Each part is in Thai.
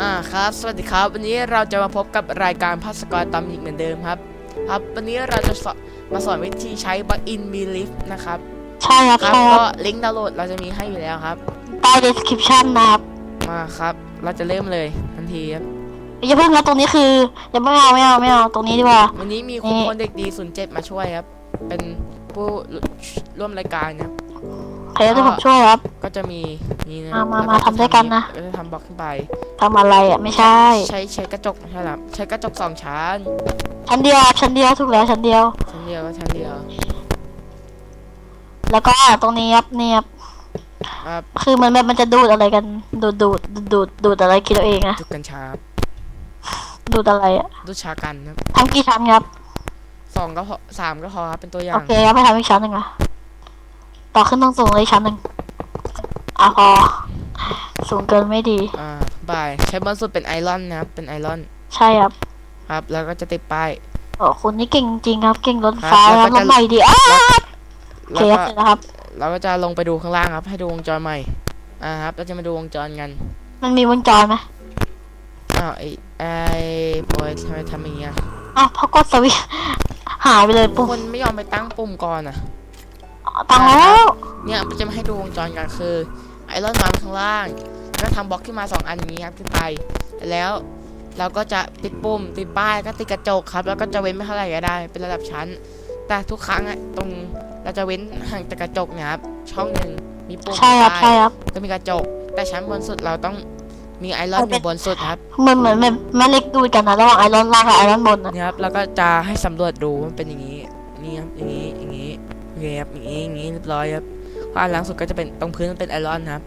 อ่าครับ สวัสดีครับ วันนี้เราจะมาพบกับรายการพัสกรตามอีกเหมือนเดิมครับ ครับ วันนี้เราจะสอนมาสอนวิธีใช้ b ั g in b e l i f นะครับใช่ครับครับใช่คก็รับลิงก์ดาวน์โหลดเราจะมีให้อยู่แล้วครับ ใต้ description นะครับมาครับ เราจะเริ่มเลยทันทีครับ อย่าเพิ่งนะตรงนี้คืออย่าไม่เอาไม่เอาไม่เอาตรงนี้ดีกว่า วันนี้มีคุณนี่คนเด็กดี 07 มาช่วยครับ เป็นผู้ร่วมรายการครับ ใครจะผมช่วยครับ ก็จะมีนี่นะมามาแล้วมาทำด้วยกันนะ ก็จะทำบล็อกขึ้นไปทำอะไรอะไม่ใช่ ใช้ใช้กระจกไม่ใช่หรอใช้กระจกสองชั้น ชั้นเดียวครับชั้นเดียวถูกแล้วชั้นเดียว ชั้นเดียวก็ชั้นเดียว แล้วก็ตรงนี้ครับนี่ครับครับคือมันแบบมันจะดูดอะไรกัน ดูดดูดดูดดูดอะไรคิดเอาเองนะจุดกัญชาครับดูดอะไรอะดูดชากันครับทำกี่ชั้นครับสองก็พอสามก็พอครับเป็นตัวอย่าโองเคครับไปทำอีกชั้นหนึ่งอะ ต่อขึ้นต้องสูงเลยอีกชั้นหนึ่งอะพอ สูงเกินไม่ดี อ่าบาย ใช้บอลสุดเป็นไอรอนนะครับ เป็นไอรอน ใช่ครับ ครับ แล้วก็จะติดป้ายโอ้คุณนี่เก่งจริงครับ เก่งรถครับฟ้าแล้วคก็รับรจะ ถใหม่ดีอะโอแล้เควครับก็เสร็จแล้วครับ เราก็จะลงไปดูข้างล่างครับ ให้ดูวงจรใหม่ อ่าครับ เราจะมาดูวงจรกัน มันมีวงจรไหมอ้าวไอไอโอยทำไมทำอย่างเงี้ยอ้าวพอกดสวิตช์หายไปเลยทุปุ่กมคนไม่ยอมไปตั้งปุ่มก่อนอะตังแล้ว เนี่ยจะมาให้ดูวงจรกันคือไอรอนมาข้างล่าง แล้วก็ทำบล็อกขึ้นมาสองอันอย่างนี้ครับขึ้นไป แล้วเราก็จะติดปุ่มติดป้ายก็ติดกระจกครับ แล้วก็จะเว้นไม่เท่าไหร่ก็ได้ เป็นระดับชั้น แต่ทุกครั้งอะตรงเราจะเว้นห่างจากกระจกเนี่ยครับช่องหนึ่งมีปุ่มใช่ครับป้ายใช่ครับก็มีกระจก แต่ชั้นบนสุดเราต้องมีไอรอนอยู่บนสุดครับเหมือนเหมือนแบบแม่เล็กดูดกันนะระหว่างไอรอนล่างกับไอรอนบนนะนี่ครับแล้วก็จะให้สำรวจดูมันเป็นอย่างนี้นี่ครับอย่างนี้อย่างนี้โอเคครับอย่างนี้อย่างนี้เรียบร้อยครับ ข้ออันล่างสุดก็จะเป็นตรงพื้นมันเป็นไอรอนครับ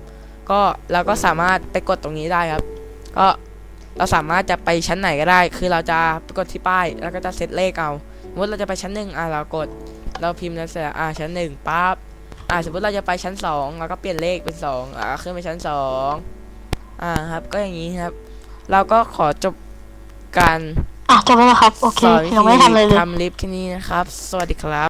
ก็เราก็สามารถไปกดตรงนี้ได้ครับ ก็เราสามารถจะไปชั้นไหนก็ได้ คือเราจะไปกดที่ป้าย แล้วก็จะเซตเลขเอาสมมติเราจะไปชั้นหนึ่งอะเรากด เราพิมพ์แล้วเสร็จอะชั้นหนึ่งปั๊บอะสมมติเราจะไปชั้นสองเราก็เปลี่ยนเลขเป็นสองอะขึ้นไปชั้นสองอ่าครับ ก็อย่างนี้ครับ เราก็ขอจบการอะจบแล้วเหรอครับ โอเคสอนวิยังไม่ได้ทำอะไรเลยทำลิฟต์แค่นี้นะครับ สวัสดีครับ